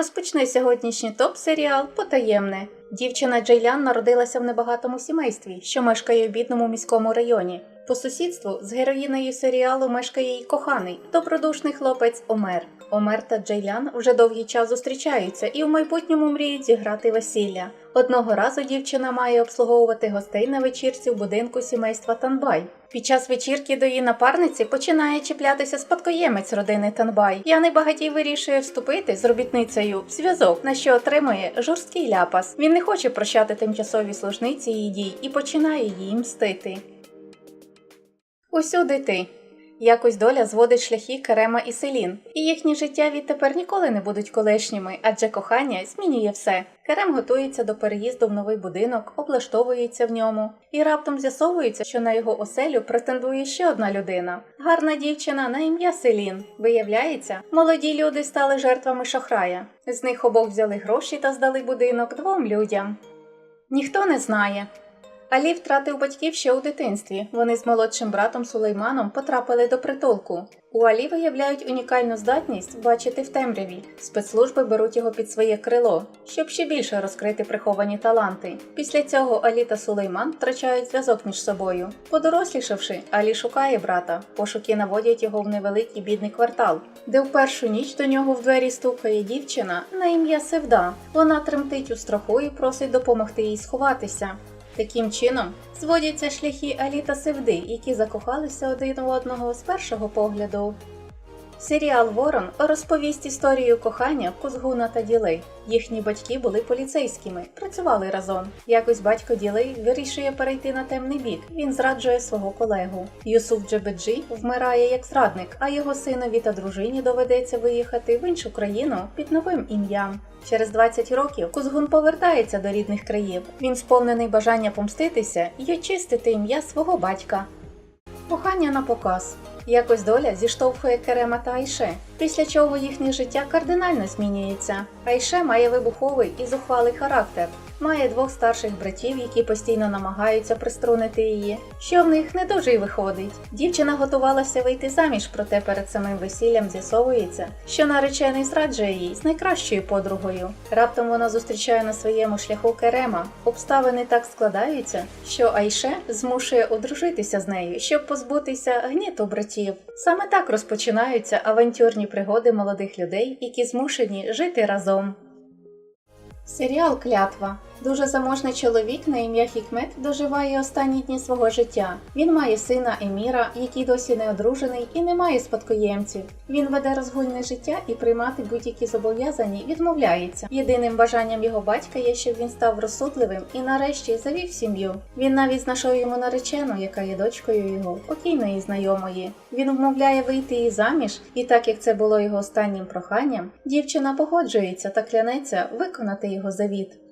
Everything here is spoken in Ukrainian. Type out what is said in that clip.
Розпочне сьогоднішній топ-серіал Потаємне. Дівчина Джейлян народилася в небагатому сімействі, що мешкає в бідному міському районі. По сусідству з героїнею серіалу мешкає її коханий, добродушний хлопець Омер. Омер та Джейлян вже довгий час зустрічаються і в майбутньому мріють зіграти весілля. Одного разу дівчина має обслуговувати гостей на вечірці в будинку сімейства Танбай. Під час вечірки до її напарниці починає чіплятися спадкоємець родини Танбай. Яний багатій вирішує вступити з робітницею в зв'язок, на що отримує жорсткий ляпас. Він не хоче прощати тимчасові служниці її дій і починає їй мстити. Усюди ти. Якось доля зводить шляхи Керема і Селін, і їхні життя відтепер ніколи не будуть колишніми, адже кохання змінює все. Керем готується до переїзду в новий будинок, облаштовується в ньому, і раптом з'ясовується, що на його оселю претендує ще одна людина гарна дівчина на ім'я Селін. Виявляється, молоді люди стали жертвами шахрая. З них обох взяли гроші та здали будинок двом людям. Ніхто не знає, Алі втратив батьків ще у дитинстві. Вони з молодшим братом Сулейманом потрапили до притулку. У Алі виявляють унікальну здатність бачити в темряві. Спецслужби беруть його під своє крило, щоб ще більше розкрити приховані таланти. Після цього Алі та Сулейман втрачають зв'язок між собою. Подорослішавши, Алі шукає брата. Пошуки наводять його в невеликий бідний квартал, де в першу ніч до нього в двері стукає дівчина на ім'я Севда. Вона тремтить у страху і просить допомогти їй сховатися. Таким чином зводяться шляхи Алі та Севди, які закохалися один в одного з першого погляду. Серіал Ворон розповість історію кохання Кузгуна та Діли. Їхні батьки були поліцейськими, працювали разом. Якось батько Діли вирішує перейти на темний бік. Він зраджує свого колегу. Юсуф Джебеджі вмирає як зрадник, а його синові та дружині доведеться виїхати в іншу країну під новим ім'ям. Через 20 років Кузгун повертається до рідних країв. Він сповнений бажання помститися і очистити ім'я свого батька. Кохання на показ. Якось доля зіштовхує Керема та Айше, після чого їхнє життя кардинально змінюється. Айше має вибуховий і зухвалий характер, має двох старших братів, які постійно намагаються приструнити її, що в них не дуже й виходить. Дівчина готувалася вийти заміж, проте перед самим весіллям з'ясовується, що наречений зраджує їй з найкращою подругою. Раптом вона зустрічає на своєму шляху Керема. Обставини так складаються, що Айше змушує одружитися з нею, щоб позбутися гніту братів. Саме так розпочинаються авантюрні пригоди молодих людей, які змушені жити разом. Серіал Клятва. Дуже заможний чоловік на ім'я Хікмет доживає останні дні свого життя. Він має сина Еміра, який досі не одружений і не має спадкоємців. Він веде розгульне життя і приймати будь-які зобов'язані відмовляється. Єдиним бажанням його батька є, щоб він став розсудливим і нарешті завів сім'ю. Він навіть знайшов йому наречену, яка є дочкою його покійної знайомої. Він вмовляє вийти її заміж, і так як це було його останнім проханням, дівчина погоджується та клянеться виконати його завіт.